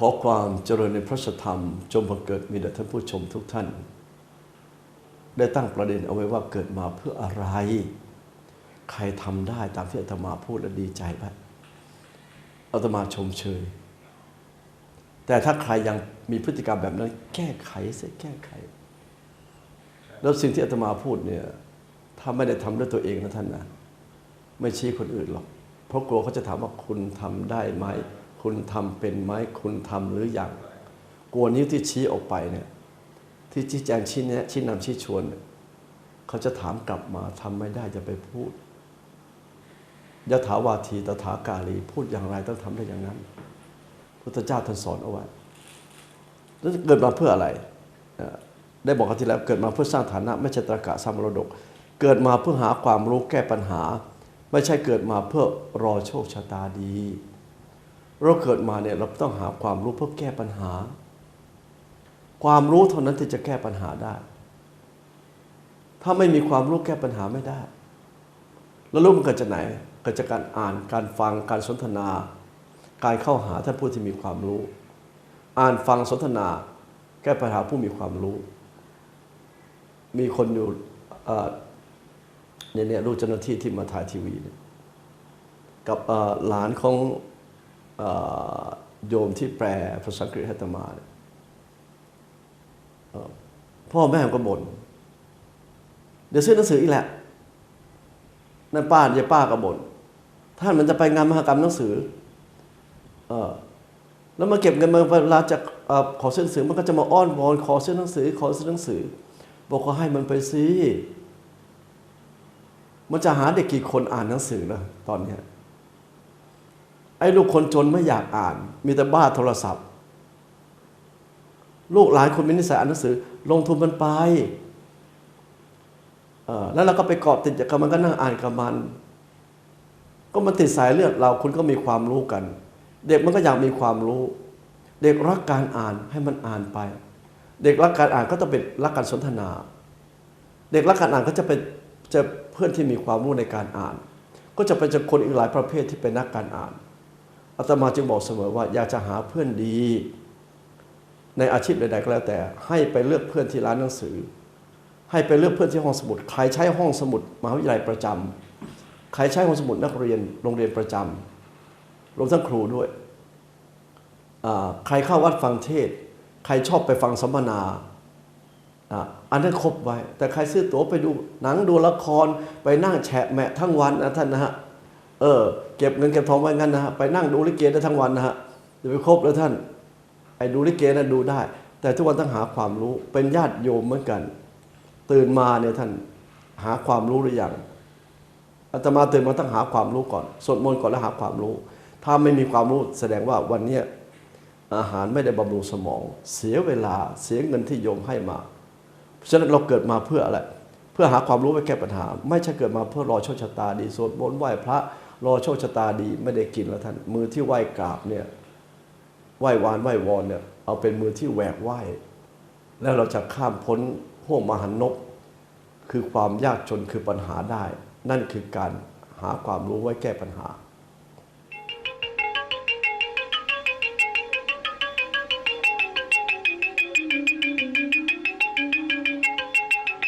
ขอความเจริญในพระธรรม จงบังเกิดมีแด่ท่านผู้ชมทุกท่าน ได้ตั้งประเด็นเอาไว้ว่าเกิดมาเพื่ออะไร ใครทำได้ตามที่อาตมาพูดแล้วดีใจไหมอาตมาชมเชย แต่ถ้าใครยังมีพฤติกรรมแบบนั้น แก้ไขเสียแก้ไข แล้วสิ่งที่อาตมาพูดเนี่ยถ้าไม่ได้ทำด้วยตัวเองนะท่านนะไม่ชี้คนอื่นหรอก เพราะกลัวเขาจะถามว่าคุณทำได้ไหม คุณทำเป็นไหมคุณทำหรืออยังกลัวนิ้วที่ชี้ออกไปเนี่ยที่ชี้แจงชี้แนะชี้นำชี้ชวนเนี่ยเขาจะถามกลับมาทำไม่ได้จะไปพูดยะถาวาทีตถากาลี พูดอย่างไรต้องทำได้อย่างนั้น พุทธเจ้าท่านสอนเอาไว้แล้วเกิดมาเพื่ออะไร ได้บอกกันที่แล้วเกิดมาเพื่อสร้างฐานะ ไม่ใช่ตรากะสร้างมรดก เกิดมาเพื่อหาความรู้แก้ปัญหา ไม่ใช่เกิดมาเพื่อรอโชคชะตาดี เราเกิดมาเนี่ยเราต้องหาความรู้เพื่อแก้ปัญหา ความรู้เท่านั้นที่จะแก้ปัญหาได้ ถ้าไม่มีความรู้แก้ปัญหาไม่ได้ แล้วรู้มันเกิดจากไหนเกิดจากการอ่านการฟังการสนทนา การเข้าหาท่านผู้ที่มีความรู้ อ่านฟังสนทนา แก้ปัญหาผู้มีความรู้ มีคนอยู่เนี่ยเนี่ยลูกเจ้าหน้าที่ที่มาถ่ายทีวี กับหลานของ โยมที่แปลภาษาอังกฤษให้ตมาเนี่ยเอ่อพ่อแม่ก็บ่นเดี๋ยวซื้อหนังสืออีกแหละนั่นป้ายายป้าก็บ่นท่านมันจะไปงานมหกรรมหนังสือเออแล้วมาเก็บเงินมาเวลาจะขอซื้อหนังสือมันก็จะมาอ้อนวอนขอซื้อหนังสือ ขอซื้อหนังสือ บอกว่าให้มันไปสิมันจะหาเด็กกี่คนอ่านหนังสือนะตอนเนี้ย ไอ้ลูกคนจนไม่อยากอ่าน มีแต่บ้าโทรศัพท์ ลูกหลายคนมีนิสัยอ่านหนังสือ ลงทุนมันไปแล้วเราก็ไปเกาะติดกับมันก็นั่งอ่านกับมัน ก็มันติดสายเลือดเราคุณก็มีความรู้กัน เด็กมันก็อยากมีความรู้ เด็กรักการอ่านให้มันอ่านไป เด็กรักการอ่านก็ต้องเป็นรักการสนทนา เด็กรักการอ่านก็จะเป็นจะเพื่อนที่มีความรู้ในการอ่าน ก็จะไปเจอคนอีกหลายประเภทที่เป็นนักการอ่าน อาตมาจึงบอกเสมอว่าอยากจะหาเพื่อนดี ในอาชีพใดๆก็แล้วแต่ ให้ไปเลือกเพื่อนที่ร้านหนังสือ ให้ไปเลือกเพื่อนที่ห้องสมุดใครใช้ห้องสมุดมหาวิทยาลัยประจำใครใช้ห้องสมุดนักเรียนโรงเรียนประจำรวมทั้งครูด้วยใครเข้าวัดฟังเทศ ใครชอบไปฟังสัมมนาอันนั้นครบไว้ แต่ใครซื้อตั๋วไปดูหนังดูละครไปนั่งแฉะแมะทั้งวันนะท่านนะฮะ เออ เก็บเงินเก็บทองไว้งั้นนะฮะไปนั่งดูลิเกได้ทั้งวันนะฮะจะไปครบแล้วท่าน ไอ้ดูลิเกนะดูได้ แต่ทุกวันต้องหาความรู้เป็นญาติโยมเหมือนกัน ตื่นมาเนี่ยท่านหาความรู้หรือยังอาตมาตื่นมาต้องหาความรู้ก่อนสวดมนต์ก่อนแล้วหาความรู้ ถ้าไม่มีความรู้แสดงว่าวันเนี้ยอาหารไม่ได้บำรุงสมอง เสียเวลาเสียเงินที่โยมให้มาเพราะฉะนั้นเราเกิดมาเพื่ออะไร เพื่อหาความรู้ไปแก้ปัญหา ไม่ใช่เกิดมาเพื่อรอโชคชะตาดีสวดมนต์ไหว้พระ รอโชคชะตาดีไม่ได้กินแล้วท่าน มือที่ไหว้กราบเนี่ยไหว้วานไหว้วอนเนี่ยเอาเป็นมือที่แหวกไหว้แล้วเราจะข้ามพ้นห่วงมหันนบคือความยากจนคือปัญหาได้ นั่นคือการหาความรู้ไว้แก้ปัญหา